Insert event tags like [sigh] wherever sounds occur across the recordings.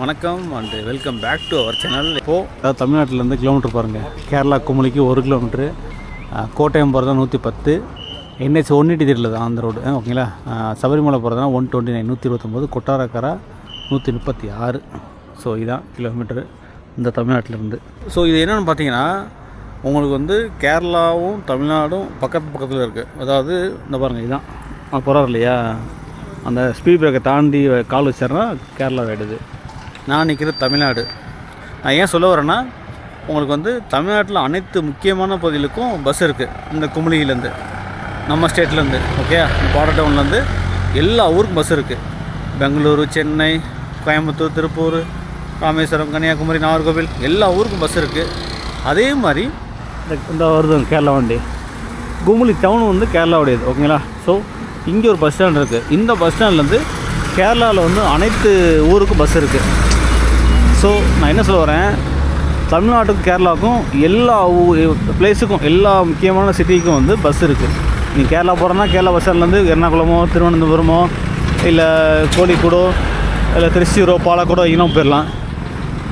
வணக்கம் and welcome back to our channel இப்போது அதாவது தமிழ்நாட்டிலேருந்து கிலோமீட்டர் பாருங்கள் கேரளா குமுளிக்கு ஒரு கிலோமீட்ரு கோட்டயம் போகிறதா நூற்றி பத்து என்ஹெச் ஒன் எயிட்டி த்ரீல தான் அந்த ரோடு ஓகேங்களா? சபரிமலை போகிறதுனா ஒன் டுவெண்ட்டி நைன் நூற்றி இருபத்தொம்போது கொட்டாரக்கரா நூற்றி முப்பத்தி ஆறு ஸோ இதுதான் கிலோமீட்டரு இந்த தமிழ்நாட்டிலேருந்து. ஸோ இது என்னென்னு பார்த்தீங்கன்னா உங்களுக்கு வந்து கேரளாவும் தமிழ்நாடும் பக்கத்து பக்கத்தில் இருக்குது அதாவது இந்த பாருங்கள் இதுதான் போகிறார் இல்லையா? அந்த ஸ்பீட் பிரேக்கை தாண்டி கால் வச்சிடறா கேரளா ஆகிடுது நான் நிற்கிறது தமிழ்நாடு. நான் ஏன் சொல்ல வரேன்னா உங்களுக்கு வந்து தமிழ்நாட்டில் அனைத்து முக்கியமான பகுதிகளுக்கும் பஸ் இருக்குது இந்த குமுளியிலேருந்து நம்ம ஸ்டேட்லேருந்து ஓகே பார்டர் டவுன்லேருந்து எல்லா ஊருக்கும் பஸ் இருக்குது பெங்களூரு சென்னை கோயம்புத்தூர் திருப்பூர் ராமேஸ்வரம் கன்னியாகுமரி நாகர்கோவில் எல்லா ஊருக்கும் பஸ் இருக்குது அதே மாதிரி இந்த இந்த வருது கேரளா வண்டி. குமுளி டவுன் வந்து கேரளாவுடையது ஓகேங்களா ஸோ இங்கே ஒரு பஸ் ஸ்டாண்ட் இருக்குது இந்த பஸ் ஸ்டாண்ட்லேருந்து கேரளாவில் வந்து அனைத்து ஊருக்கும் பஸ் இருக்குது ஸோ நான் என்ன சொல்ல வரேன்? தமிழ்நாட்டுக்கும் கேரளாவுக்கும் எல்லா பிளேஸுக்கும் எல்லா முக்கியமான சிட்டிக்கும் வந்து பஸ் இருக்குது நீ கேரளா போகிறோன்னா கேரளா பஸ் ஸ்டாண்ட்லேருந்து எர்ணாகுளமோ திருவனந்தபுரமோ இல்லை கோழிக்கூடோ இல்லை திருச்சியூரோ பாலக்கூடோ இன்னும் போயிடலாம்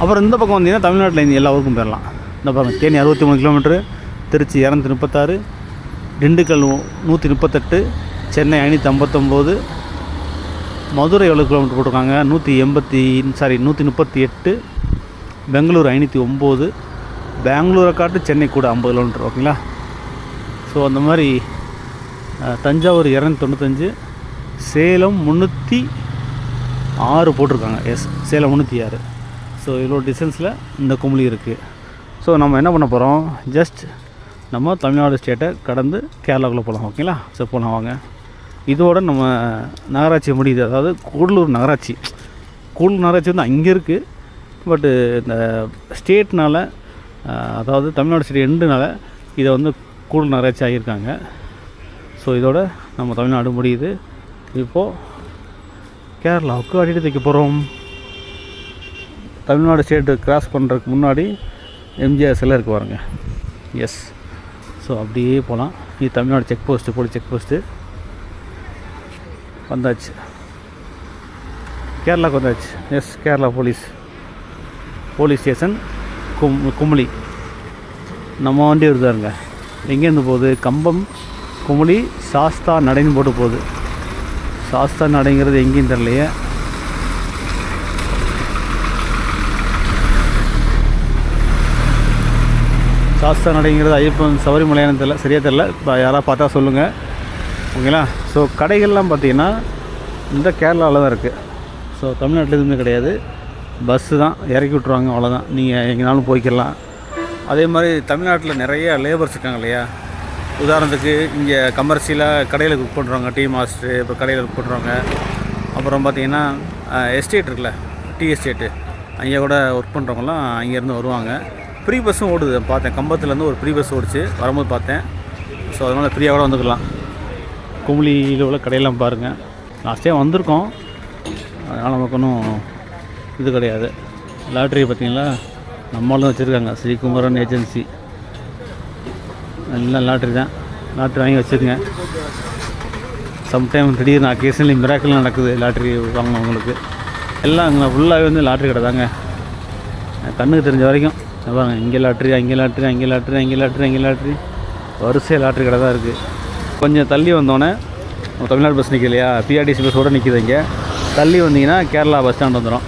அப்புறம் இந்த பக்கம் வந்தீங்கன்னா தமிழ்நாட்டில் இருந்து எல்லா ஊருக்கும் போயிடலாம் இந்த பாருங்கள் தேனி அறுபத்தி மூணு கிலோமீட்ரு திருச்சி இரநூத்தி முப்பத்தாறு திண்டுக்கல் நூற்றி முப்பத்தெட்டு சென்னை ஐநூற்றி ஐம்பத்தொம்போது மதுரை எவ்வளோ கிலோமீட்டர் போட்டிருக்காங்க. நூற்றி எண்பத்தி சாரி நூற்றி முப்பத்தி எட்டு பெங்களூர் ஐநூற்றி ஒம்பது பெங்களூரை காட்டு சென்னை கூட ஐம்பது கிலோமீட்டர் ஓகேங்களா? ஸோ அந்த மாதிரி தஞ்சாவூர் இரநூத்தி தொண்ணூத்தஞ்சு சேலம் முந்நூற்றி ஆறு போட்டிருக்காங்க. எஸ் சேலம் முந்நூற்றி ஆறு. ஸோ இவ்வளோ டிஸ்டன்ஸில் இந்த குமுளி இருக்குது ஸோ நம்ம என்ன பண்ண போகிறோம் ஜஸ்ட் நம்ம தமிழ்நாடு ஸ்டேட்டை கடந்து கேரளாக்குள்ளே போகலாம் ஓகேங்களா? ஸோ போகலாம் வாங்க. இதோட நம்ம நகராட்சி முடியுது. அதாவது கூடலூர் நகராட்சி. கூடலூர் நகராட்சி வந்து அங்கே இருக்குது பட்டு இந்த ஸ்டேட்னால் அதாவது தமிழ்நாடு ஸ்டேட் எண்டுனால இதை வந்து கூடலூர் நகராட்சி ஆகியிருக்காங்க. ஸோ இதோட நம்ம தமிழ்நாடு முடியுது. இப்போது கேரளாவுக்கு அடிட்டு தைக்க போகிறோம் தமிழ்நாடு ஸ்டேட்டு கிராஸ் பண்ணுறதுக்கு முன்னாடி எம்ஜிஆர் சிலை இருக்கு பாருங்க. எஸ் ஸோ அப்படியே போகலாம் இது Tamil Nadu check post police check post வந்தாச்சு. கேரளாவுக்கு வந்தாச்சு. Yes Kerala police. Police station கும் குமுளி. நம்ம வண்டி வருதாருங்க எங்கேருந்து போகுது? கம்பம் குமுளி சாஸ்தா நடைன்னு போட்டு போகுது. சாஸ்தா நடைங்கிறது எங்கேயும் தெரியலையே. சாஸ்தா நடைங்கிறது ஐயப்பன் சபரிமலையானு தெரில சரியாக தெரில இப்போ யாராவது பார்த்தா சொல்லுங்கள் ஓகேங்களா? ஸோ கடைகள்லாம் பார்த்திங்கன்னா இந்த கேரளாவில் தான் இருக்குது. ஸோ தமிழ்நாட்டில் எதுவுமே கிடையாது. பஸ்ஸு தான். இறக்கி விட்ருவாங்க அவ்வளோதான் நீங்கள் எங்கேனாலும் போய்க்கலாம் அதே மாதிரி தமிழ்நாட்டில் நிறைய லேபர்ஸ் இருக்காங்க இல்லையா? உதாரணத்துக்கு இங்கே கமர்ஷியலாக கடையில் குக் பண்ணுறவங்க டீ மாஸ்டரு இப்போ கடையில் குக் பண்ணுறவங்க அப்புறம் பார்த்தீங்கன்னா எஸ்டேட் இருக்குல்ல டீ எஸ்டேட்டு அங்கே கூட ஒர்க் பண்ணுறவங்களாம் அங்கேருந்து வருவாங்க. ஃப்ரீ பஸ்ஸும் ஓடுது. பார்த்தேன் கம்பத்துலேருந்து ஒரு ஃப்ரீ பஸ் ஓடிச்சு. வரும்போது பார்த்தேன். ஸோ அதனால் ஃப்ரீயாக கூட வந்துக்கலாம். குமுளியில் உள்ள கடையெல்லாம் பாருங்கள் லாஸ்ட் டைம் வந்திருக்கோம். அதனால் நமக்கு ஒன்றும் இது கிடையாது. லாட்ரி பார்த்திங்களா? நம்மளும் வச்சுருக்காங்க. ஸ்ரீகுமரன் ஏஜென்சி எல்லாம் லாட்ரி தான். லாட்ரி வாங்கி வச்சுருங்க. சம்டைம் திடீர்னு அக்கேஷனலி மிராக்கிள் நடக்குது. லாட்ரி வாங்கினவங்களுக்கு. எல்லாம் அங்கே ஃபுல்லாகவே வந்து லாட்ரி கடை தாங்க. கண்ணுக்கு தெரிஞ்ச வரைக்கும். பாருங்கள் இங்கே லாட்ரி அங்கே லாட்ரி அங்கே லாட்ரி அங்கே லாட்ரி அங்கே லாட்ரி வரிசை லாட்ரி கடை தான் இருக்குது கொஞ்சம் தள்ளி வந்தோடனே தமிழ்நாடு பஸ் நிற்க இல்லையா? பிஆர்டிசி பஸ்ஸோடு நிற்கிது இங்கே. தள்ளி வந்தீங்கன்னா கேரளா பஸ் ஸ்டாண்ட் வந்துடும்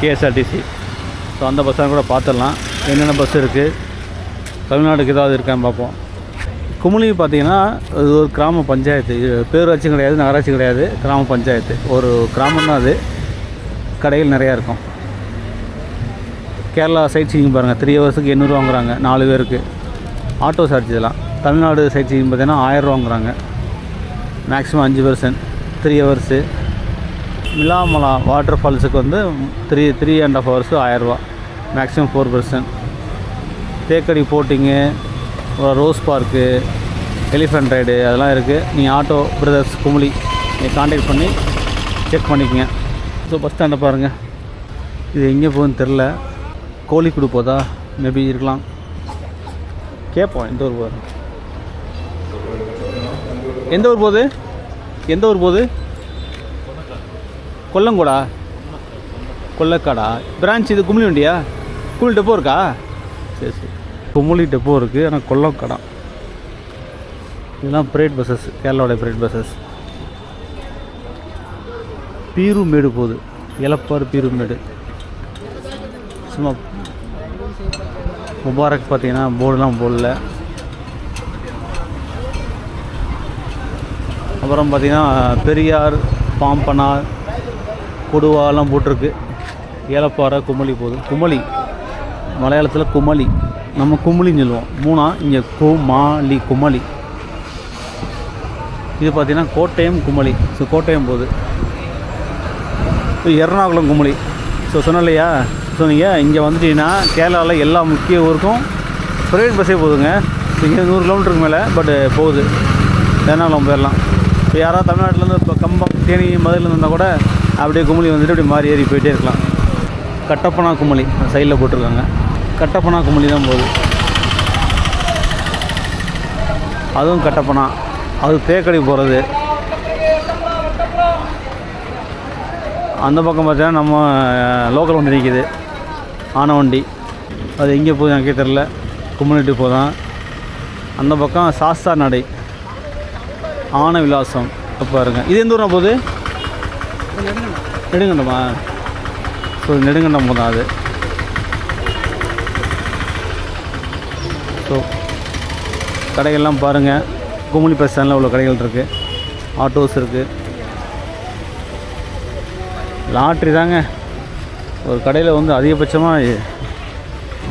கேஎஸ்ஆர்டிசி ஸோ அந்த பஸ் ஸ்டாண்ட் கூட பார்த்துடலாம் என்னென்ன பஸ் இருக்குது தமிழ்நாடுக்கு ஏதாவது இருக்கான்னு பார்ப்போம். குமுளி பார்த்தீங்கன்னா இது ஒரு கிராம பஞ்சாயத்து. இது பேரூராட்சியும் கிடையாது நகராட்சி கிடையாது. கிராம பஞ்சாயத்து. ஒரு கிராமம் தான் அது. கடைகள் நிறையா இருக்கும். கேரளா சைட் சீங்க பாருங்கள் த்ரீ ஹவர்ஸுக்கு எண்ணூறுவா வாங்குறாங்க. நாலு பேருக்கு. ஆட்டோ சார்ஜ் இதெல்லாம் தமிழ்நாடு சைட் சீன் பார்த்தீங்கன்னா ஆயிரரூவா வாங்குறாங்க மேக்ஸிமம் அஞ்சு பர்சன்ட் த்ரீ ஹவர்ஸு மிலாமலா வாட்டர் ஃபால்ஸுக்கு வந்து three three and half hours ஆயிரரூவா maximum four percent Thekkady boating rose park elephant ride அதெல்லாம் இருக்குது நீங்கள் ஆட்டோ பிரதர்ஸ் குமுளி நீங்கள் காண்டாக்ட் பண்ணி செக் பண்ணிக்கங்க. ஸோ பஸ் ஸ்டாண்டை பாருங்கள் இது எங்கே போகுதுன்னு தெரில கோழி போதா? மேபி இருக்கலாம். கேட்போம் எந்த ஊர் போகுது? எந்த ஊர் போகுது? எந்த ஊர் போகுது? கொல்லங்கோடா? கொல்லக்காடா? பிரான்ச் இது கும்ளி வண்டியா? கும்ளி டெப்போ இருக்கா? சரி சரி. கும்ளி டெப்போ இருக்குது ஆனால் கொள்ளக்காடா இதெல்லாம் ப்ரைவேட் பஸ்ஸஸ் கேரளாவுடைய ப்ரைவேட் பஸ்ஸஸ் பீருமேடு போகுது. எலப்பாறு பீருமேடு சும்மா முபாரக் பார்த்தீங்கன்னா போர்டுலாம் போடல. அப்புறம் பார்த்தீங்கன்னா பெரியார் பாம்பனார் கொடுவாலாம் போட்டிருக்கு. ஏலப்பாறை குமளி போகுது. குமளி மலையாளத்தில் குமளி. நம்ம குமளின்னு சொல்லுவோம். மூணா இங்கே குமாலி குமளி. இது பார்த்திங்கன்னா கோட்டயம் குமளி. ஸோ கோட்டயம் போகுது. இது எர்ணாகுளம் குமளி. ஸோ சொன்னேன் இல்லையா சொன்னீங்க இங்கே வந்துட்டீங்கன்னா கேரளாவில் எல்லா முக்கிய ஊருக்கும் ப்ரைவேட் பஸ்ஸே போகுதுங்க. இங்கே நூறு கிலோமீட்டருக்கு மேலே பட்டு போகுது. எர்ணாகுளம் போயிடலாம். இப்போ யாராவது தமிழ்நாட்டிலேருந்து இப்போ கம்பம் தேனி மதுரையில் இருந்தால் கூட அப்படியே குமளி வந்துட்டு அப்படியே மாறி ஏறி போயிட்டே இருக்கலாம். கட்டப்பனா குமளி சைடில் போட்டிருக்காங்க. கட்டப்பனா குமளி தான் போகுது. அதுவும் கட்டப்பனா. அது தேக்கடி போகிறது. அந்த பக்கம் பார்த்தீங்கன்னா நம்ம லோக்கல் வண்டி நிற்கிது. ஆன வண்டி. அது எங்கே போகுது எனக்கே தெரில கும்மினிட்டு போதான் அந்த பக்கம் சாஸ்தா நடை. ஆன விலாசம் பாருங்கள் பாருங்க. இது எந்த ஊர்னா போகுது? நெடுங்கண்டமா? ஸோ நெடுங்கண்டம் போதும் அது. ஸோ கடைகள்லாம் பாருங்கள் கும்மினி பஸ் ஸ்டாண்டில் உள்ள கடைகள் இருக்குது ஆட்டோஸ் இருக்குது லாட்ரி தாங்க. ஒரு கடையில் வந்து அதிகபட்சமாக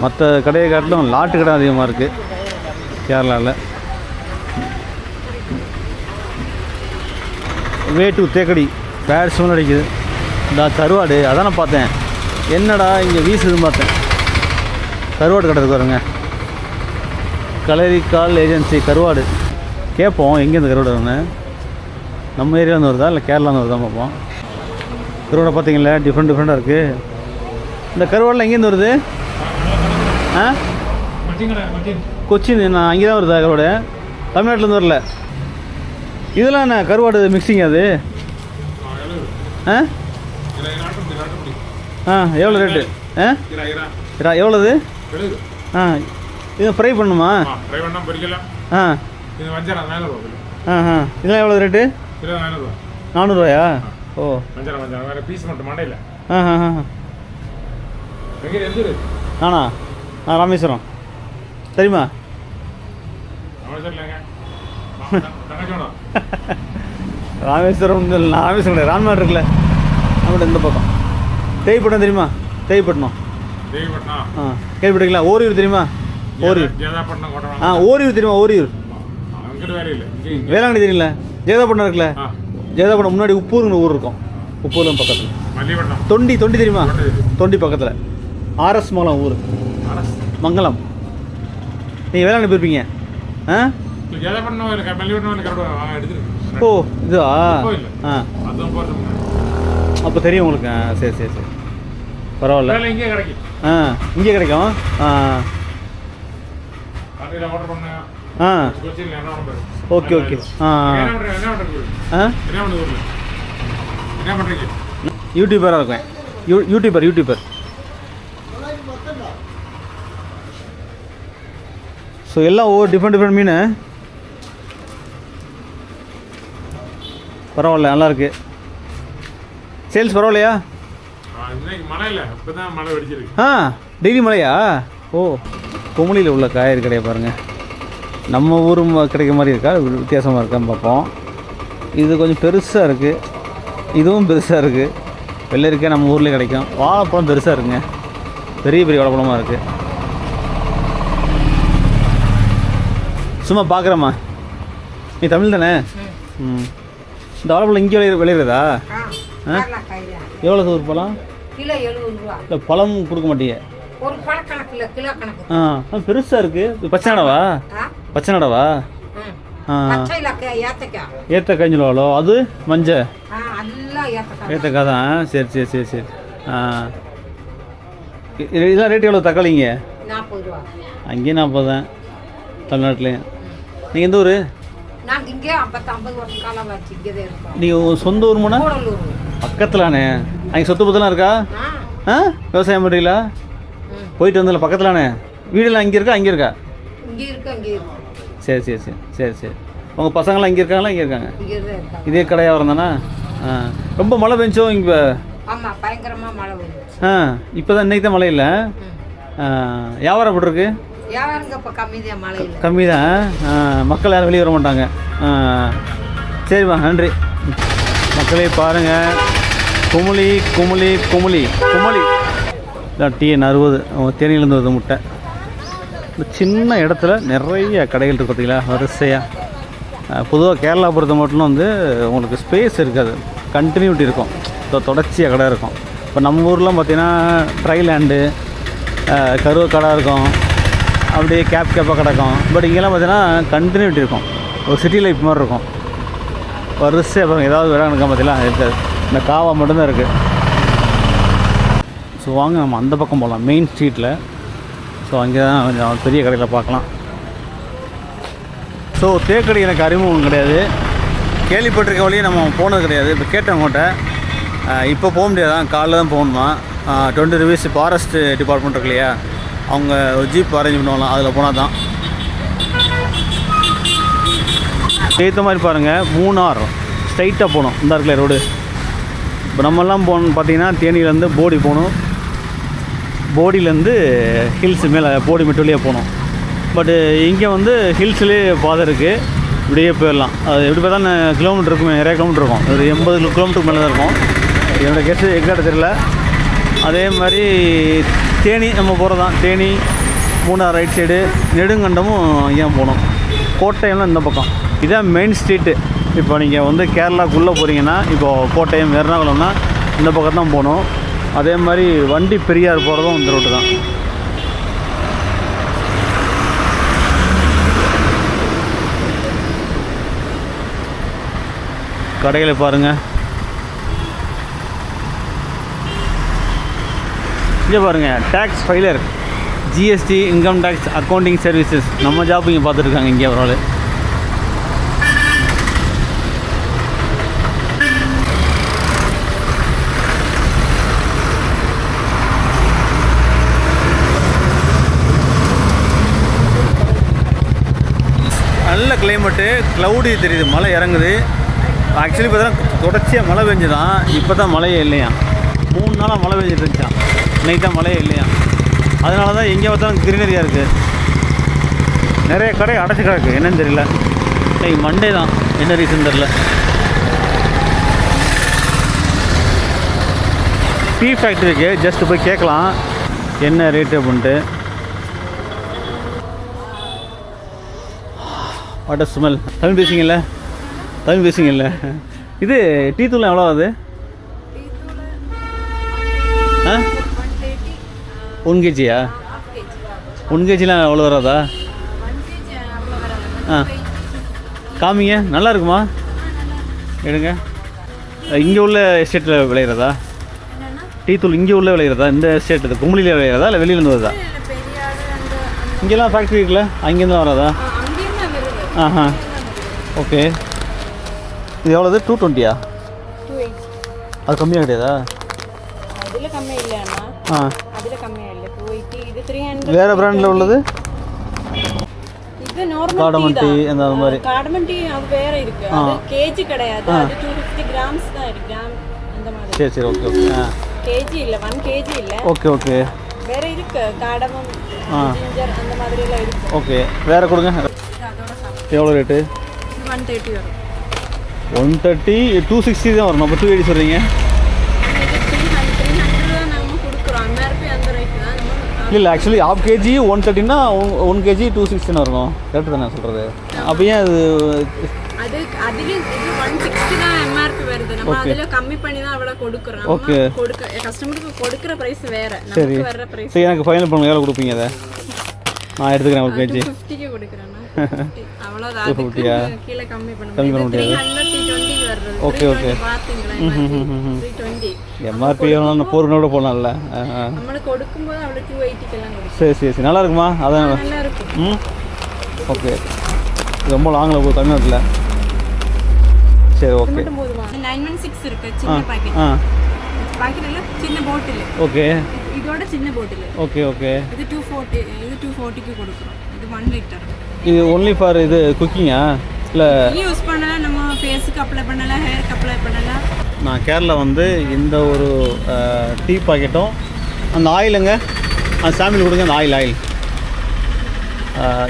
மற்ற கடையை காட்டிலும் லாட்டு கடை அதிகமாக இருக்குது கேரளாவில் வே டு தேக்கடி பேர் சுமன் அடிக்குது. இந்த கருவாடு அதான் நான் பார்த்தேன். என்னடா இங்கே வீசுதுன்னு பார்த்தேன். கருவாடு கடை இருக்கு பாருங்க. கலரிக்கால் ஏஜென்சி கருவாடு. கேட்போம் எங்கேருந்து கருவாடு வரும்னு நம்ம ஏரியாவில் வருதா? இல்லை கேரளாவில் வருதா பார்ப்போம். கருவாடை பார்த்தீங்களா? டிஃப்ரெண்ட் டிஃப்ரெண்ட்டாக இருக்குது இந்த கருவாடில் எங்கேருந்து வருது? ஆ? கொச்சின் நான் அங்கே தான் வருதா கருவாடு? தமிழ்நாட்டிலேருந்து வரல. இதெல்லாம் என்ன கருவாடு மிக்சிங் அது? ஆ? எவ்வளோ ரேட்டு ஆ? இரா எவ்வளோது ஆ இது ஃப்ரை பண்ணுமா? ஆ. ஆ ஆ. இதெல்லாம் எவ்வளோ ரேட்டு நானூறுரூவாயா ஓ. பீஸ் மட்டும் மண்டையில் ஆ ஆ ஆ. ஆனா நான் ராமேஸ்வரம். தெரியுமா? ராமேஸ்வரம் இல்லைங்க [laughs] ராமேஸ்வரம் ராமேஸ்வரம் கிடையாது. ரான்மாடு இருக்குல்ல? நம்மகிட்ட இந்த பக்கம். தேய்ப்பட்டினம் தெரியுமா? தேய்ப்பட்டினம் ஆ கேள்விப்பட்டீங்களா ஓரியூர் தெரியுமா? ஓரியூர். ஆ ஓரியூர் தெரியுமா? ஓரியூர். வேளாங்கண்ணி தெரியல ஜெயதாபட்டினம் இருக்குல்ல? ஜெயதாபட்டினம் முன்னாடி உப்பூருங்கிற ஊர் இருக்கும். உப்பூர்லாம் பக்கத்தில். தொண்டி தொண்டி தெரியுமா? தொண்டி பக்கத்தில். ஆர்எஸ் மங்கலம் ஊர். மங்களம் நீங்கள் வேளாங்கண்ணி போயிருப்பீங்க. ஆ? ஓ இதுவா? அதுவும் அப்போ தெரியும் உங்களுக்கு. ஆ சரி சரி சரி. பரவாயில்ல. ஆ இங்கே கிடைக்கும்? ஆ. ஆ. Okay okay. ஆ. ஆ? யூடியூபராக இருக்கேன். யூ யூடியூபர் யூடியூபர் ஸோ எல்லாம் ஒவ்வொரு டிஃப்ரெண்ட் டிஃப்ரெண்ட் மீன்? பரவாயில்ல நல்லா இருக்கு சேல்ஸ் பரவாயில்லையா? ஆ, டெய்லி மழையா? ஓ குமுளியில் உள்ள காய்கறி கடையை பாருங்கள் நம்ம ஊர் கிடைக்கிற மாதிரி இருக்கா? வித்தியாசமாக இருக்கான்னு பார்ப்போம். இது கொஞ்சம் பெருசாக இருக்குது இதுவும் பெருசாக இருக்குது வெள்ளரிக்காய் நம்ம ஊர்லேயே கிடைக்கும். வாழைப்பழம் பெருசாக இருக்குங்க. பெரிய பெரிய வாழைப்பழமாக இருக்குது சும்மா பார்க்குறேம்மா. நீ தமிழ் தானே? ம். இந்த வாழைப்பழம் இங்கே விளைய விளையிறதா. எவ்வளோ ஒரு பழம்? கிலோ எழுபது ரூபா இல்லை பழம் கொடுக்க மாட்டீங்க ஒரு கிலோ கணக்கு. ஆ ஆ, பெருசா இருக்கு. இது பச்சை நடவா? பச்சை நடவா ஏத்தக்காய். ஏத்த கஞ்சிலவாளோ அது மஞ்சள் ஏத்தக்காய் தான். சரி சரி சரி சரி. ஆ. இதெல்லாம் ரேட் எவ்வளோ தக்காளிங்க அங்கேயும் நாற்பது தான். தமிழ்நாட்டிலையும். நீங்கள் எந்த ஊர்? நாங்க இங்கே ஐம்பத்தி ஐம்பது வருஷம் காலம் வச்சு இங்கே தான் இருக்கோம் நீங்கள் சொந்த ஊர் மூணா? கூடலூர் பக்கத்துலானே அங்கே சொத்து பத்தெல்லாம் இருக்கா? ஆ. விவசாயம் பண்ணுறீங்களா. போயிட்டு வந்தல பக்கத்துலானே வீடெல்லாம் இங்கே இருக்கா? அங்கே இருக்கா? இங்கே சரி சரி சரி சரி சரி. உங்கள் பசங்களாம் இங்கே இருக்காங்களா? இங்கே இருக்காங்க. இதே கடையாவரம் தானே? ஆ. ரொம்ப மழை பெஞ்சோ இங்கே? ஆமாம் பயங்கரமாக மழை ஆ இப்போ தான் இன்றைக்கி தான் மழை இல்லை வியாபாரம் எப்படி கம்மி தான் மக்கள் யாரும் வெளியே வர மாட்டாங்க. சரிம்மா நன்றி. மக்களே பாருங்கள் குமுளி குமுளி குமுளி குமுளி. இதான் டிஎன் அறுபது. தேனியிலேருந்து வருது முட்டை. இந்த சின்ன இடத்துல நிறைய கடைகள் இருக்குது பார்த்தீங்களா வரிசையாக பொதுவாக கேரளா பொறுத்த மட்டும் வந்து உங்களுக்கு ஸ்பேஸ் இருக்காது. கண்டினியூட்டி இருக்கும். இப்போ தொடர்ச்சியாக கடை இருக்கும். இப்போ நம்ம ஊர்லாம் பார்த்தீங்கன்னா ட்ரைலேண்டு கருவக்கடை இருக்கும். அப்படியே கேப் கேப்பாக கிடக்கும். பட் இங்கெல்லாம் பார்த்தீங்கன்னா கண்டினியூட்டி இருக்கும். ஒரு சிட்டி லைஃப் மாதிரி இருக்கும். வரிசையாக பாருங்க. ஏதாவது இடம் இருக்கா பார்த்தீங்களா? இருக்காது. இந்த காவா மட்டும்தான் இருக்குது ஸோ வாங்க நம்ம அந்த பக்கம் போகலாம். மெயின் ஸ்ட்ரீட்டில் ஸோ அங்கே தான் கொஞ்சம் பெரிய கடையில் பார்க்கலாம். ஸோ தேக்கடி எனக்கு அறிமுகம் கிடையாது. கேள்விப்பட்டிருக்க வழியே நம்ம போனது கிடையாது. இப்போ கேட்டவங்ககிட்ட இப்போ போக முடியாதான் காலைல தான் போகணுமா? டுவெண்ட்டி ருபீஸ் ஃபாரஸ்ட் டிபார்ட்மெண்ட் இருக்கு இல்லையா? அவங்க ஜீப் அரேஞ்ச் பண்ணுவாங்களாம் அதில் போனால் தான் ஏற்ற மாதிரி பாருங்கள் மூணார் ஸ்ட்ரைட்டாக போகணும். இந்த இருக்கல ரோடு இப்போ நம்மெல்லாம் போகணும்னு பார்த்தீங்கன்னா தேனியிலேருந்து போடி போகணும். போடியிலேருந்து ஹில்ஸ் மேலே போடி மெட்டு போகணும். பட்டு இங்கே வந்து ஹில்ஸ்லேயே பாதை இருக்குது இப்படியே போயிடலாம். அது எப்படி பார்த்தா கிலோமீட்டர் இருக்கும் நிறைய கிலோமீட்டர் இருக்கும். ஒரு எண்பது கிலோமீட்டருக்கு மேலே தான் இருக்கும் என்னோடய கெஸ்ட்டு எக்ஸாக்டாக தெரியல. அதே மாதிரி தேனி நம்ம போகிறது தான் தேனி மூணார் ரைட் சைடு நெடுங்கண்டமும் ஏன் போகணும்? கோட்டயம்லாம் இந்த பக்கம். இதான் மெயின் ஸ்ட்ரீட்டு இப்போ நீங்கள் வந்து கேரளாக்குள்ளே போகிறீங்கன்னா இப்போ கோட்டயம் எர்ணாகுளம்னா இந்த பக்கம் தான் போகணும். அதே மாதிரி வண்டி பெரியார் போகிறதும் இந்த ரோட்டு தான். கடைகளை பாருங்கள் இங்கே பாருங்கள் tax filer GST income tax accounting services நம்ம ஜாப் இங்கே பார்த்துருக்காங்க இங்கே ஒரு ஆள் நல்ல கிளைமேட்டு க்ளவுடி தெரியுது மழை இறங்குது. ஆக்சுவலி பார்த்தீங்கன்னா தொடர்ச்சியாக மழை பெஞ்சுதான் இப்போ தான் மழையே இல்லையா? மூணு நாளாக மழை பெஞ்சிட்டு இருந்துச்சான் நைட்டாக தான் மழையே இல்லையா? அதனால தான் எங்கே பார்த்தாலும் கிரீனரியாக இருக்குது நிறைய கடை அடைச்சி கிடக்கு. என்னன்னு தெரியல. இன்னைக்கு மண்டே தான். என்ன ரீசன் தெரில டீ ஃபேக்ட்ரிக்கு ஜஸ்ட் போய் கேட்கலாம். என்ன ரேட்டு அப்படின்ட்டு. வாட் ஸ்மெல் தமிழ் பேசுங்கல்ல தமிழ் பேசுங்கல்ல இது டீ தூள் எவ்வளோ ஆகுது ஆ ஒன் கேஜியா ஒன் கேஜிலாம் அவ்வளோ வராதா? ஆ. காமிங்க நல்லா இருக்குமா? எடுங்க. இங்கே உள்ள எஸ்டேட்டில் விளையிறதா? டீ தூள் இங்கே உள்ள விளையிறதா? இந்த எஸ்டேட் இது கும்பலியில் விளையிறதா இல்லை வெளியிலேருந்து வருதா? இங்கெல்லாம் ஃபேக்ட்ரி இருக்குல்ல அங்கேருந்து வராதா? ஆ ஓகே. இது எவ்வளோது டூ டுவெண்ட்டியா அது கம்மியாக கிடையாதா? ஆ. வேறு பிராண்டில் உள்ளது? இது நார்மல் காடமன் டீ அந்த மாதிரி. காடமன் டீ அது வேற இருக்கு. அது கேஜி கிடையாது. அது டூ ஃபிஃப்டி கிராம்ஸ் தான் இருக்கு. அந்த மாதிரி. சரி சரி ஓகே ஓகே கேஜி இல்ல ஒன் கேஜி இல்ல. ஓகே ஓகே வேற இருக்கு. காடமம். ஜிஞ்சர் அந்த மாதிரி எல்லாம் இருக்கு. ஓகே வேறு கொடுங்க. இது அதோட சாப்பிட்டு எவ்வளோ ரேட்டு ஒன் தேர்ட்டி வரும். ஒன் தேர்ட்டி டூ சிக்ஸ்டி தான் வரும். அப்போ டூ எயிட்டி சொல்கிறீங்க இது த்ரீ ஹண்ட்ரட் த்ரீ ஹண்ட்ரட் தான் நம்ம கொடுக்குறோம் எம்ஆர்பி அந்த ரேட் தான் நம்ம இல்லை ஆக்சுவலி ஹாஃப் கேஜி ஒன் தேர்ட்டினா ஒன் கேஜி டூ சிக்ஸ்டின்னு வரணும் கரெக்டு தானே சொல்கிறது அப்போ ஏன் அது அது அதிല് இது ஒன் சிக்ஸ்டி தான் எம்ஆர்பி வருது. நம்ம அதுல கம்மி பண்ணி தான் அவ்வளவு கொடுக்குறோம். நம்ம கொடுக்க கஸ்டமருக்கு கொடுக்குற பிரைஸ் வேற. சரி. வர்ற பிரைஸ் சரி எனக்கு ஃபைனல் பண்ணுங்க எவ்வளோ கொடுப்பீங்க அதை நான் எடுத்துக்கிறேன் ஒரு கேஜி ஃபிஃப்டிக்கு கொடுக்குறேன். அவ்வளோதான் 250 யா? அதுக்கு கீழே கம்மி பண்ண கம்மி பண்ண முடியாது. Three twenty MRP. நம்மளுக்கு கொடுக்கும்போது அவ்வளோ டூ எயிட்டிக்கெல்லாம் கொடுக்கும் சரி சரி சரி. நல்லா இருக்குமா? அதான். நல்லா இருக்கும். ம்? ஓகே ரொம்ப லாங்கில் போகுது தமிழ்நாட்டில் சரி ஓகே நைன் ஒன் சிக்ஸ் இருக்கு சின்ன பாக்கெட் ஆ. பாக்கெட்ல சின்ன பாட்டில் ஓகே இதோட சின்ன பாட்டில் ஓகே ஓகே இது டூ ஃபோர்ட்டி இது டூ ஃபோர்ட்டிக்கு கொடுக்குறோம். இது ஒன் லிட்டர் இது ஒன்லி ஃபார் இது குக்கிங்கா இல்லை. யூஸ் பண்ணலாம் நம்ம ஃபேஸுக்கு அப்ளை பண்ணலாம் ஹேருக்கு அப்ளை பண்ணலாம் நான் கேரளா வந்து இந்த ஒரு டீ பாக்கெட்டும் அந்த ஆயிலுங்க அந்த சாமியில் கொடுங்க அந்த ஆயில் ஆயில்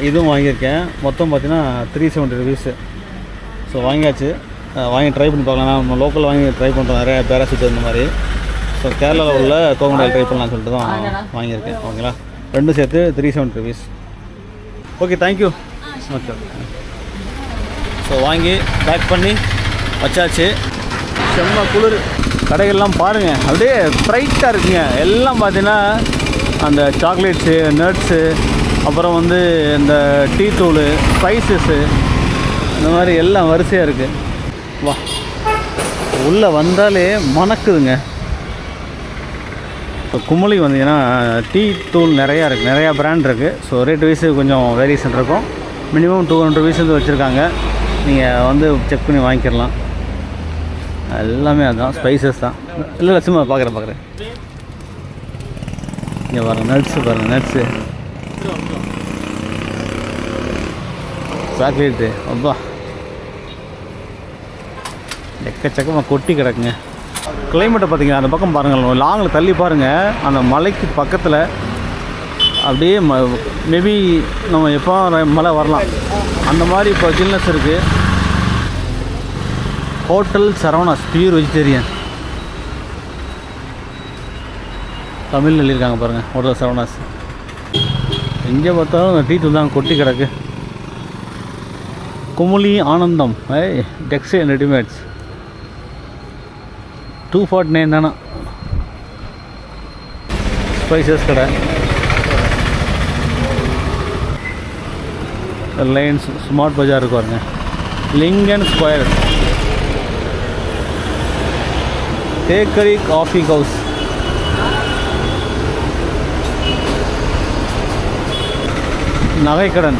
இதுவும் வாங்கியிருக்கேன். மொத்தம் பார்த்தீங்கன்னா த்ரீ செவன்ட்டி ருபீஸு ஸோ வாங்கியாச்சு. வாங்கி ட்ரை பண்ணி பார்க்கலாம். நான் நம்ம லோக்கல் வாங்கி ட்ரை பண்ணுறோம் நிறைய பேராசூட் இந்த மாதிரி. ஸோ கேரளாவில் உள்ள கோகனட் ஆயில் ட்ரை பண்ணலாம்னு சொல்லிட்டு தான் வாங்கியிருக்கேன். ஓகேங்களா? ரெண்டும் சேர்த்து three seventy rupees okay thank you okay so வாங்கி பேக் பண்ணி வச்சாச்சு. செம்ம குளிர். கடைகள்லாம் பாருங்கள் அப்படியே ப்ரைட்டாக இருக்குங்க. எல்லாம் பார்த்தீங்கன்னா அந்த சாக்லேட்ஸு நட்ஸு அப்புறம் வந்து இந்த டீ தூள் ஸ்பைசஸ்ஸு இந்த மாதிரி எல்லாம் வரிசையாக இருக்குது வா. உள்ளே வந்தாலே மணக்குதுங்க. இப்போ குமுளி வந்தீங்கன்னா டீ தூள் நிறையா இருக்குது நிறையா பிராண்ட் இருக்குது ஸோ ரேட் வைஸ் கொஞ்சம் வேரியேஷன் இருக்கும். மினிமம் டூ ஹண்ட்ரட் ருபீஸ் வந்து வச்சுருக்காங்க. நீங்கள் வந்து செக் பண்ணி வாங்கிக்கிடலாம் எல்லாமே அதுதான் ஸ்பைசஸ் தான். இல்லை இல்லை சும்மா பார்க்குறேன் பார்க்குறேன் இங்கே பாருங்க நட்ஸு பாருங்கள் நட்ஸு சாக்லேட்டு அப்பா. எக்கச்சக்கமாக கொட்டி கிடக்குங்க. கிளைமேட்டை பார்த்தீங்கன்னா அந்த பக்கம் பாருங்கள் லாங்கில் தள்ளி பாருங்கள் அந்த மலைக்கு பக்கத்தில் அப்படியே ம மேபி நம்ம எப்போ மழை வரலாம். அந்த மாதிரி இப்போ சில்னஸ் இருக்குது hotel Saravanas pure vegetarian Tamil எழுதியிருக்காங்க பாருங்கள் ஹோட்டல் சரவணாஸ் எங்கே பார்த்தாலும் டீ தூள் தான் கொட்டி கிடக்கு. குமுளி ஆனந்தம் ஏய் textile readymades two forty nine தானே? ஸ்பைசஸ் கடை. ரிலையன்ஸ் ஸ்மார்ட் பஜார் இருக்கு பாருங்க. Lincoln square Thekkady coffee house நகைக்கடன்.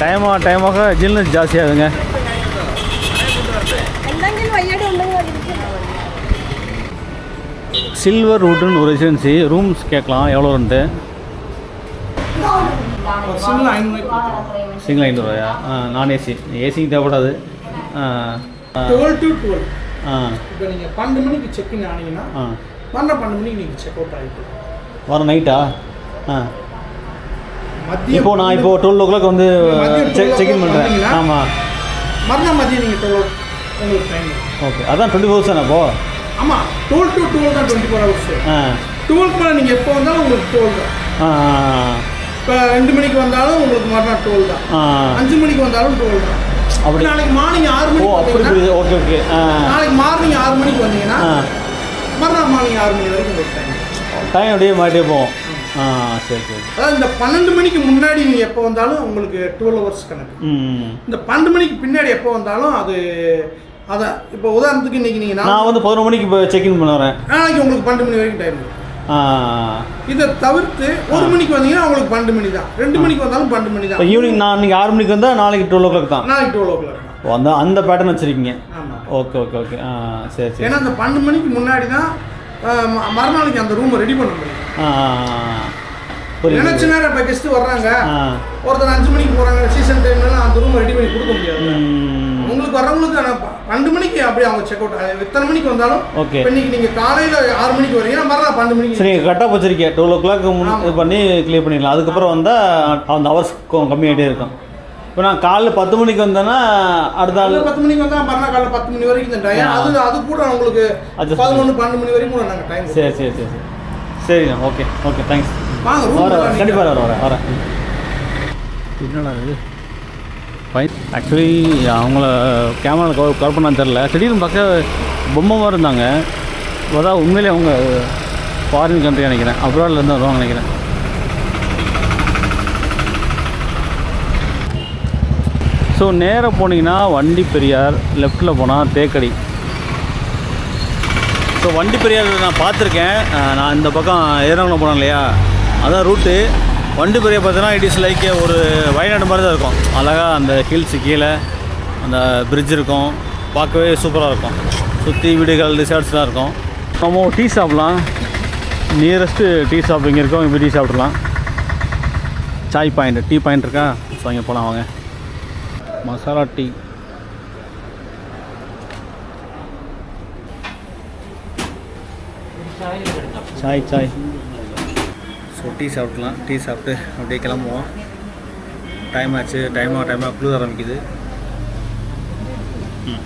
டைமாக டைமாக ஜில்னஸ் ஜாஸ்தியாகுங்க சில்வர் வுட்னு ஒரு ரெசிடென்சி ரூம்ஸ் கேட்கலாம் எவ்வளோன்ட்டு சிங்கிள் ஐநூறுவாய்க்கு சிங்கிள் ஐநூறுவாயா ஆ. நான் ஏசி ஏசிக்கு தேவைப்படாது. Twelve to twelve. ஆ. இப்போ நீங்கள் பன்னெண்டு மணிக்கு செக்இன் ஆனீங்கன்னா ஆ. மறுநாள் பன்னெண்டு மணிக்கு நீங்கள் செக் அவுட் ஆகிட்டு வர நைட்டா ஆ? இப்போ நான் இப்போ டுவெல் ஓ கிளாக் வந்து செக் 12 செக்இன் பண்ணுறேன்? ஆமாம் மறுநாள் மதியம் நீங்கள் டுவெல் உங்களுக்கு டைம் ஓகே அதான் டுவெண்ட்டி ஃபோர்ஸ் தானே அப்போ? ஆமாம் டுவெல் டு டுவெல் தான் டுவெண்ட்டி ஃபோர் ஹவர்ஸ் ஆ டுவெல்க்கு மேலே நீங்கள் எப்போ வந்தாலும் உங்களுக்கு டுவெல் தான். ஆ. இப்போ ரெண்டு மணிக்கு வந்தாலும் உங்களுக்கு மறுநாள் டுவெல் தான். அஞ்சு மணிக்கு வந்தாலும் டுவெல் தான். அப்படி. நாளைக்கு மார்னிங் ஆறு மணிக்கு அப்படி ஓகே ஓகே. நாளைக்கு மார்னிங் ஆறு மணிக்கு வந்தீங்கன்னா மறுநாள் மார்னிங் ஆறு மணி வரைக்கும் டைம் அப்படியே மாட்டியே போவோம் ஆ சரி சரி. அதாவது இந்த பன்னெண்டு மணிக்கு முன்னாடி நீங்கள் எப்போ வந்தாலும் உங்களுக்கு டுவெல் ஹவர்ஸ் கணக்கு. இந்த பன்னெண்டு மணிக்கு பின்னாடி எப்போ வந்தாலும் அது அதான் இப்போ உதாரணத்துக்கு இன்னைக்கு நீங்கள் நான் வந்து பதினொரு மணிக்கு இப்போ செக்இன் பண்ண வரேன். நாளைக்கு உங்களுக்கு பன்னெண்டு மணி வரைக்கும் டைம் இதை தவிர்த்து ஒரு மணிக்கு வந்தீங்கன்னா உங்களுக்கு பன்னெண்டு மணி தான். ரெண்டு மணிக்கு வந்தாலும் பன்னெண்டு மணி தான். ஈவினிங் நான் இன்னைக்கு ஆறு மணிக்கு வந்தால் நாளைக்கு டுவெல் ஓ கிளாக் தான். நாளைக்கு டுவெல் ஓ கிளாக் ஓ, அந்த அந்த பேட்டர்ன் வச்சுருக்கீங்க. ஓகே ஓகே ஓகே ஆ சரி சரி. ஏன்னா அந்த பன்னெண்டு மணிக்கு முன்னாடி தான் மறுநாளைக்கு அந்த ரூமை ரெடி பண்ண முடியும். நினைச்ச நேரம் இப்போ கெஸ்ட் வர்றாங்க. ஒருத்தர் அஞ்சு மணிக்கு போகிறாங்க சீசன் டைம்லாம் அந்த ரூமை ரெடி பண்ணி கொடுக்க முடியாது. உங்களுக்கு வர்றவங்களுக்கு ஆனா ப- பன்னெண்டு மணிக்கு அப்படியே அவங்க செக் அவுட் எத்தனை மணிக்கு வந்தாலும் ஓகே இன்னைக்கு நீங்கள் காலையில் ஆறு மணிக்கு வரீங்கன்னா மறுநாள் பன்னெண்டு மணிக்கு. சரி கரெக்டாக வச்சிருக்கேன் டுவெல் ஓ கிளாக் இது பண்ணி கிளியர் பண்ணிடலாம். அதுக்கப்புறம் வந்தால் அந்த ஹவர்ஸ் கம்மியாகிட்டே இருக்கும். இப்போ நான் காலைல பத்து மணிக்கு வந்தேன்னா அடுத்த ஆள் பத்து மணிக்கு வந்தா மறுநாள் காலைல பத்து மணி வரைக்கும் இந்த டைம் அது அது கூட உங்களுக்கு பதினொன்று பன்னெண்டு மணி வரைக்கும் கூட நாங்கள் டைம் சரி சரி சரி சரி. சரிண்ணா ஓகே ஓகே தேங்க்ஸ் வாங்க வரேன். கண்டிப்பாக வரேன் வரேன் வரேன். என்னடா இது? ஃபைன் ஆக்சுவலி அவங்கள கேமராவில் கவர் கவர் பண்ணான்னு தெரில திடீர்னு பார்க்க பொம்மை மாதிரி இருந்தாங்க. அதான் உண்மையிலே அவங்க ஃபாரின் கண்ட்ரி நினைக்கிறேன். அப்ராட்லேருந்து வருவாங்க நினைக்கிறேன். ஸோ நேராக போனீங்கன்னா வண்டி பெரியார் லெஃப்ட்டில் போனால் தேக்கடி. ஸோ வண்டி பெரியார் நான் பார்த்துருக்கேன். நான் இந்த பக்கம் ஏறவங்கள போனேன் இல்லையா? அதான் ரூட்டு வண்டி பெரிய பார்த்தீங்கன்னா இட் இஸ் லைக் ஒரு வயநாடு மாதிரி தான் இருக்கும். அழகாக அந்த ஹில்ஸு கீழே அந்த பிரிட்ஜ் இருக்கும். பார்க்கவே சூப்பராக இருக்கும். சுற்றி வீடுகள் ரிசார்ட்ஸ்லாம் இருக்கும். நம்ம டீ சாப்பிட்லாம் நியரஸ்ட்டு டீ ஷாப் இங்கே இருக்கோம். இங்கே டீ சாப்பிட்றலாம் சாய் பாயிண்ட் டீ பாயிண்ட் இருக்கா? ஸோ அங்கே போகலாம் வாங்க. Masala tea chai chai so tea சாப்பிட்லாம் டீ சாப்பிட்டு அப்படியே கிளம்புவோம். டைம் ஆச்சு டைமாக டைமாக குளிர் ஆரம்பிக்குது. ம்.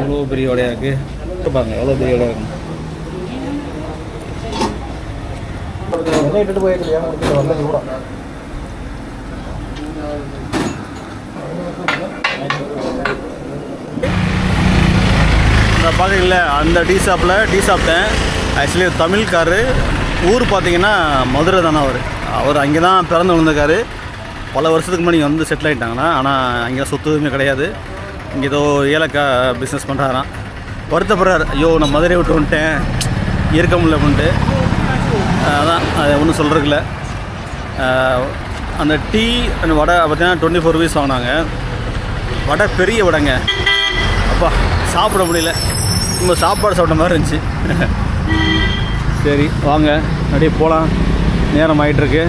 எவ்வளோ பெரிய வடையாக இருக்குது பாருங்க எவ்வளோ பெரிய வடையாக இருக்கும் இந்த அந்த டீ ஷாப்பில் டீ சாப்பிட்டேன். ஆக்சுவலி தமிழ்காரு ஊர் பார்த்தீங்கன்னா மதுரை தானே அவர். அவர் அங்கே தான் பிறந்து விழுந்திருக்காரு பல வருஷத்துக்கு முன்னாடி வந்து செட்டில் ஆகிட்டாங்கன்னா ஆனால் அங்கே சொத்து எதுவுமே கிடையாது. இங்கே ஏதோ ஏலக்காய் பிஸ்னஸ் பண்ணுறாராம் வருத்தப்படுறாரு. ஐயோ நான் மதுரையை விட்டு வந்துட்டேன். இருக்க முடியல அப்படின்ட்டு. அதான் அது ஒன்றும் சொல்கிறதுக்குல அந்த டீ அந்த வடை பார்த்தீங்கன்னா டுவெண்ட்டி ஃபோர் ருபீஸ் வாங்கினாங்க. வடை பெரிய வடைங்க. அப்பா சாப்பிட முடியல. நம்ம சாப்பாடு சாப்பிட்ட மாதிரி இருந்துச்சு. [laughs] சரி வாங்க. அப்படியே போகலாம் நேரம் ஆகிட்டுருக்கு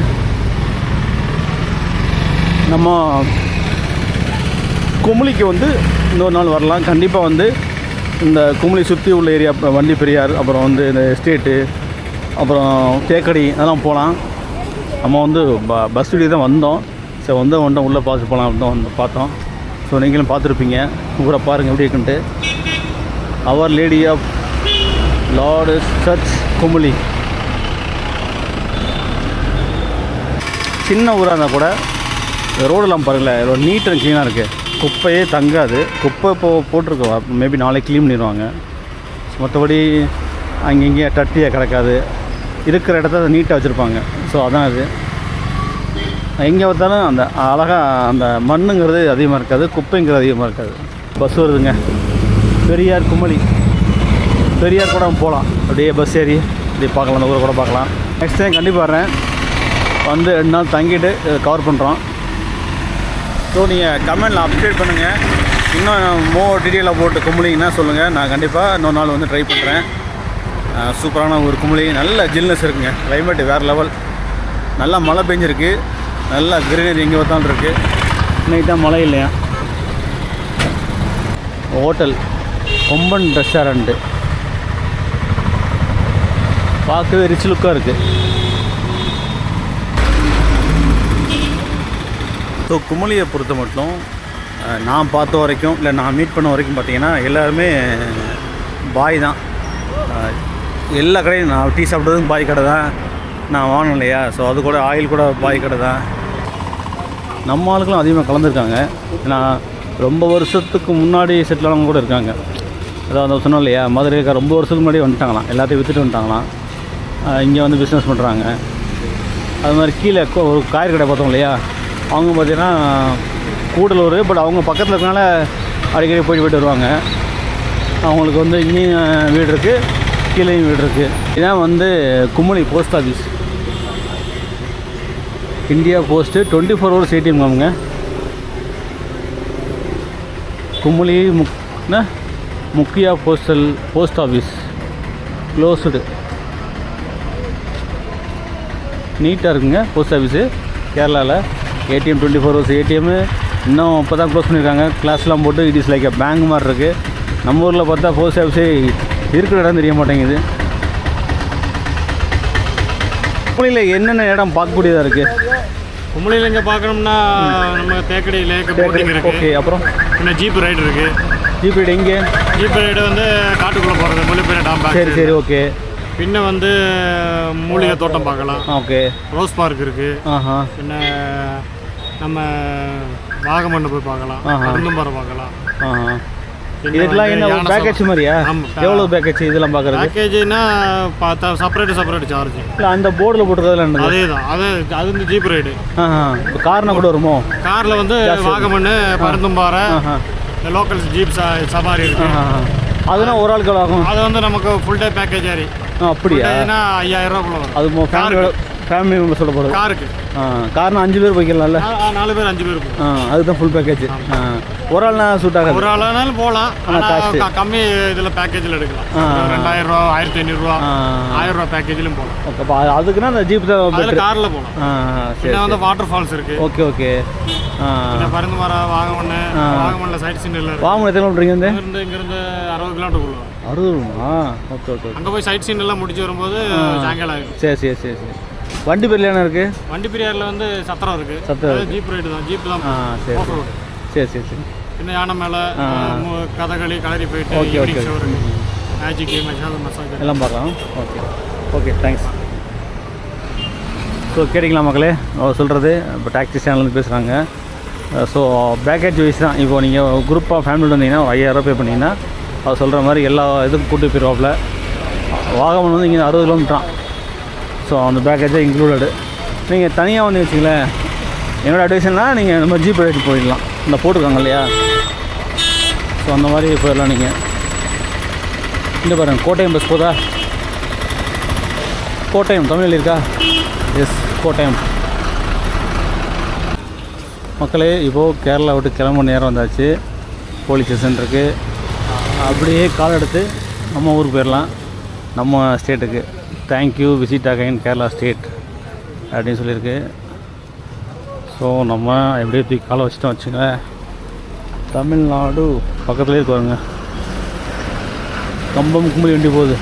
நம்ம குமுளிக்கு வந்து இன்னொரு நாள் வரலாம். கண்டிப்பாக வந்து இந்த குமுளி சுற்றி உள்ள ஏரியா வண்டி பெரியார் அப்புறம் வந்து இந்த எஸ்டேட்டு அப்புறம் தேக்கடி அதெல்லாம் போகலாம் நம்ம வந்து ப பஸ் வழி தான் வந்தோம். சரி வந்த வந்தோம் உள்ளே பார்த்து போகலாம் அப்படின்னு வந்து பார்த்தோம். ஸோ நீங்களும் பார்த்துருப்பீங்க. ஊரை பாருங்கள் எப்படி இருக்குன்ட்டு. Our lady of lord church Kumily சின்ன ஊராக இருந்தால் கூட ரோடெல்லாம் பாருங்களேன் எவ்வளோ நீட் அண்ட் க்ளீனாக இருக்குது குப்பையே தங்காது. குப்பை இப்போ போட்டிருக்கோம் மேபி நாளைக்கு க்ளீன் பண்ணிடுவாங்க. மற்றபடி அங்கங்கே டட்டியாக கிடக்காது. இருக்கிற இடத்த நீட்டாக வச்சுருப்பாங்க. ஸோ அதான் அது. எங்கே பார்த்தாலும் அந்த அழகாக அந்த மண்ணுங்கிறது அதிகமாக இருக்காது குப்பைங்கிறது அதிகமாக இருக்காது. பஸ் வருதுங்க. பெரியார் குமளி. பெரியார் கூட போகலாம். அப்படியே பஸ் ஏறி அப்படியே பார்க்கலாம் அந்த ஊரை கூட பார்க்கலாம். நெக்ஸ்ட் டைம் கண்டிப்பாக வர்றேன் வந்து ரெண்டு நாள் தங்கிட்டு கவர் பண்ணுறோம் ஸோ நீங்கள் கமெண்டில் அப்டேட் பண்ணுங்கள் இன்னும் மோ டீட்டெயிலாக போட்டு கும்பலிங்கன்னா சொல்லுங்கள் நான் கண்டிப்பாக இன்னொரு நாள் வந்து ட்ரை பண்ணுறேன் சூப்பரான ஒரு கும்பலி. நல்ல ஜில்னஸ் இருக்குங்க. கிளைமேட் வேறு லெவல் நல்லா மழை பெஞ்சிருக்கு. நல்லா கிரீனரி எங்கே பார்த்தாலும் இருக்குது இன்னைக்கு தான் மழை இல்லையா? ஹோட்டல் கொம்பன் ரெஸ்டாரண்ட்டு பார்க்கவே ரிச் லுக்காக இருக்குது ஸோ குமளியை பொறுத்த மட்டும் நான் பார்த்த வரைக்கும் இல்லை நான் மீட் பண்ண வரைக்கும் பார்த்தீங்கன்னா எல்லாருமே பாய் தான். எல்லா கடையும் நான் டீ சாப்பிட்றதும் பாய் கடை தான். நான் வாங்கினேன் இல்லையா? ஸோ அது கூட ஆயில் கூட பாய் கடை தான். நம்ம ஆளுங்களும் அதிகமாக கலந்துருக்காங்க. ஏன்னா ரொம்ப வருஷத்துக்கு முன்னாடி செட்டில் ஆனவங்க கூட இருக்காங்க. அதாவது சொன்னோம் இல்லையா மதுரைக்கார ரொம்ப வருஷத்துக்கு முன்னாடி வந்துட்டாங்களாம். எல்லாத்தையும் விற்றுட்டு வந்துட்டாங்களாம். இங்கே வந்து பிஸ்னஸ் பண்ணுறாங்க அது மாதிரி கீழே ஒரு காய்கறி கடை பார்த்தோம் இல்லையா? அவங்க பார்த்தீங்கன்னா கூடலூர் பட் அவங்க பக்கத்தில் இருக்கனால அடிக்கடி போயிட்டு போயிட்டு வருவாங்க. அவங்களுக்கு வந்து இங்கேயும் வீடு இருக்குது கீழேயும் வீடு இருக்குது இதான் வந்து Kumily post office India post twenty four hours ATM காமுங்க Kumily முக் என்ன? முக்கியா போஸ்டல் போஸ்ட் ஆஃபீஸ் க்ளோஸ்டு நீட்டாக இருக்குங்க போஸ்ட் ஆஃபீஸு கேரளாவில் ATM twenty four hours ATM இன்னும் இப்போ தான் க்ளோஸ் பண்ணியிருக்காங்க கிளாஸ்லாம் போட்டு இட் இஸ் லைக் பேங்க் மாதிரி இருக்குது நம்ம ஊரில் பார்த்தா போஸ்ட் ஆஃபீஸே இருக்கிற இடம் தெரிய மாட்டேங்குது. குமுளியில் என்னென்ன இடம் பார்க்கக்கூடியதாக இருக்குது கும்பலியில் இங்கே பார்க்கணும்னா நம்ம தேக்கடி லேக் போட்டிங் இருக்கு. ஓகே அப்புறம்? பின்ன ஜீப் ரைடு இருக்கு. ஜிபி எங்கே? ஜீப் ரைடு வந்து காட்டுக்குள்ளே போகிறது முள்ளிப்பேரை டாம் சரி சரி ஓகே பின்ன வந்து மூலிகை தோட்டம் பார்க்கலாம். ஓகே. ரோஸ் பார்க் இருக்கு. பின்ன நம்ம வாகமண்ணு போய் பார்க்கலாம். ஆஹா. அருந்தம்பரம் பார்க்கலாம். இதுக்கெல்லாம் வந்து என்ன பேக்கேஜ். மாதிரியா. எவ்வளோ பேக்கேஜ் இதெல்லாம் பார்க்குறது பேக்கேஜ்னா பார்த்தா செப்பரேட் செப்பரேட் சார்ஜ் இல்லை அந்த போர்டில் போட்டுக்கிறதுல என்னது? அதே தான் அது அது வந்து ஜீப் ரைடு காரணம் கூட வருமோ? காரில் வந்து. வாகமண்ணு பருந்தும்பாறை லோக்கல் ஜீப் சவாரி இருக்கு. அதுனா ஒரு ஆளுக்கு ஆகும்? அது வந்து நமக்கு ஃபுல் டே பேக்கேஜ் மாதிரி ஆ அப்படியா? ஐயாயிரம் வரும். அது ஃபேமிலி மெம்பர்ஸோட போகிறது காருக்கு. ஆ காரணம் அஞ்சு பேர் போய்க்கலாம்ல? நாலு பேர் அஞ்சு பேர் ஆ அதுதான் ஃபுல் பேக்கேஜ் ஆ ஒரு ஆள்னா சூட் ஆகாது. ஒரு ஆளானாலும் போகலாம். ஆனா cost. ஆனால் கம்மி இதில் பேக்கேஜில் எடுக்கலாம். ரெண்டாயிரம் ரூபா ஆயிரத்தி ஐநூறுரூவா ஆயிரம் ரூபா பேக்கேஜிலும் போகலாம். ஓகே அப்போ அதுக்குன்னா அந்த ஜீப் தான் காரில் போகலாம். ஆ சரி வந்து வாட்டர் ஃபால்ஸ் இருக்கு. Okay okay. பருந்து மரம் வாகமண்ணு. வாகமண்ணில் சைட் சீன் இருக்கு. வாங்க எத்தனை கிலோமீட்டர் வந்து இங்கிருந்து இங்கிருந்து அறுபது கிலோமீட்டர் உள்ள அறுபதுமா ஓகே ஓகே ஓகே. அங்கே போய் சைட் சீன் எல்லாம் முடிச்சு வரும்போது சாயங்காலம் ஆகும் சரி சரி சரி சரி. வண்டி பேர்ல என்ன இருக்குது வண்டி பிரியாரில் வந்து சத்திரம் இருக்கு. சத்திரம் ஜீப் ரைடு தான். ஜீப் தான் ஆ சரி சரி. சரி சரி பின்ன யானை மேலே. கதகளி கலரி போயிட்டு okay, okay, magic masala massage எல்லாம் பார்க்கலாம். ஓகே. ஓகே தேங்க்ஸ் ஸோ கேட்டிங்களா மக்களே? அவர் சொல்கிறது இப்போ டாக்ஸி சேனல்லேருந்து பேசுகிறாங்க ஸோ பேக்கேஜ் வைஸ் தான். இப்போ நீங்கள் குரூப்பாக ஃபேமிலியோட வந்தீங்கன்னா ஐயாயிரம் பே பண்ணிங்கன்னா அவர் சொல்கிற மாதிரி எல்லா இதுக்கும் கூட்டி போயிடுவாப்புல வாகமன் வந்து இங்கே அறுபது கிலோமீட்டரான் ஸோ அந்த பேக்கேஜே இன்க்ளூடடு நீங்கள் தனியாக வந்து வச்சிங்களேன் என்னோடய அட்வைஸ்னால் நீங்கள் இந்த மாதிரி ஜீப் எடுத்து போயிடலாம். இந்த போட்டிருக்காங்க இல்லையா? ஸோ அந்த மாதிரி போயிடலாம் நீங்கள் இந்த பாருங்கள் கோட்டயம் பஸ் போதா? கோட்டயம் தமிழில் இருக்கா? எஸ் கோட்டயம். மக்களே இப்போது கேரளா விட்டு கிளம்ப நேரம் வந்தாச்சு. போலீஸ் ஸ்டேஷன் இருக்குது அப்படியே கால் எடுத்து நம்ம ஊருக்கு போயிடலாம். நம்ம ஸ்டேட்டுக்கு thank you visit again Kerala state அப்படின்னு சொல்லியிருக்கு. ஸோ நம்ம எப்படியே தூக்கி காலை வச்சுட்டோம் வச்சுங்க தமிழ்நாடு பக்கத்துலேயே இருக்கு பாருங்க. கம்பம் கும்பலி வண்டி போகுது.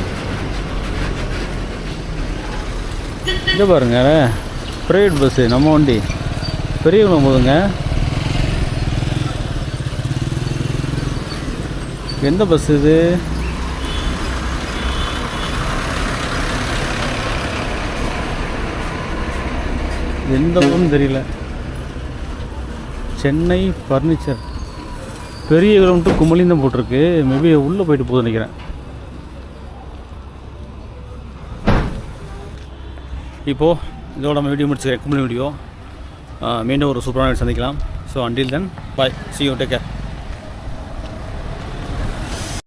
இங்கே பாருங்க ப்ரைவேட் பஸ்ஸு நம்ம வண்டி. பெரியவங்க போதுங்க எந்த பஸ் இது? எந்த ஊர்னு தெரியல. சென்னை ஃபர்னிச்சர் பெரிய கிலோமீட்டர் கும்பலின்னு தான் போட்டிருக்கு. மேபி உள்ளே போயிட்டு போகுது நினைக்கிறேன். இப்போது இதோட நம்ம வீடியோ முடிச்சுக்கிறேன். கும்பலி வீடியோ மீண்டும் ஒரு சூப்பரான சந்திக்கலாம். So until then bye see you take care